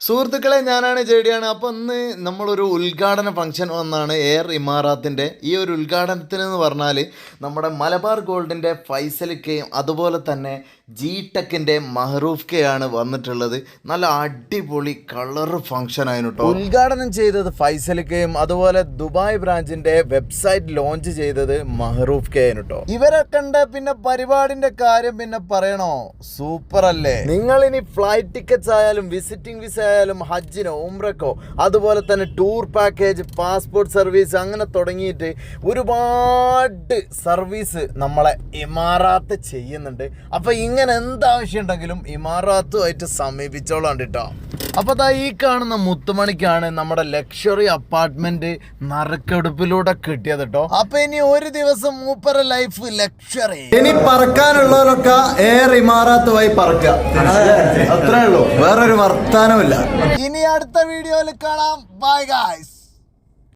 സുഹൃത്തുക്കളെ ഞാനാണ് ജെഡിയാണ്. അപ്പോൾ ഇന്ന് നമ്മളൊരു ഉദ്ഘാടന ഫംഗ്ഷൻ വന്നാണ് എയർ ഇമാറാത്തിന്റെ ഈ ഒരു ഉദ്ഘാടനത്തിന് എന്ന് പറഞ്ഞാൽ നമ്മുടെ മലബാർ ഗോൾഡിന്റെ ഫൈസലിക്കയും കെയും അതുപോലെ തന്നെ ജി ടെക്കിന്റെ മഹറൂഫ് കെ ആണ് വന്നിട്ടുള്ളത്. നല്ല അടിപൊളി കളർ ഫംഗ്ഷൻ ആയിരുന്നു കേട്ടോ ഉദ്ഘാടനം ചെയ്തത് ഫൈസലിക്കയും കെയും അതുപോലെ ദുബായ് ബ്രാഞ്ചിന്റെ വെബ്സൈറ്റ് ലോഞ്ച് ചെയ്തത് മഹറൂഫ് കെ ആണ് കേട്ടോ ഇവരെ കണ്ട പിന്നെ പരിപാടിന്റെ കാര്യം പിന്നെ പറയണോ? സൂപ്പർ അല്ലേ നിങ്ങൾ ഇനി ഫ്ലൈറ്റ് ടിക്കറ്റ്സ് ആയാലും വിസിറ്റിംഗ് വിസ ആയാലും ഹജ്ജിനോ ഉംറക്കോ അതുപോലെ തന്നെ ടൂർ പാക്കേജ് പാസ്പോർട്ട് സർവീസ് അങ്ങനെ തുടങ്ങിയിട്ട് ഒരുപാട് സർവീസ് നമ്മളെ ഇമാറാത്ത് ചെയ്യുന്നുണ്ട്. അപ്പോൾ ഇങ്ങനെ എന്താവശ്യം ഉണ്ടെങ്കിലും ഇമാറാത്തുമായിട്ട് സമീപിച്ചോളാം കേട്ടോ. അപ്പൊ അതാ ഈ കാണുന്ന മുത്തുമണിക്കാണ് നമ്മുടെ ലക്ഷറി അപ്പാർട്ട്മെന്റ് നറുക്കെടുപ്പിലൂടെ കിട്ടിയത് കേട്ടോ അപ്പൊ ഇനി ഒരു ദിവസം മൂപ്പര ലൈഫ് ലക്ഷറി ഇനി പറക്കാനുള്ളവരൊക്കെ എയർ ഇമാറാത്ത് പോയി പറക്കുക. അത്രേ ഉള്ളൂ. വേറൊരു വർത്താനമില്ല ഇനി അടുത്ത വീഡിയോയിൽ കാണാം. Bye guys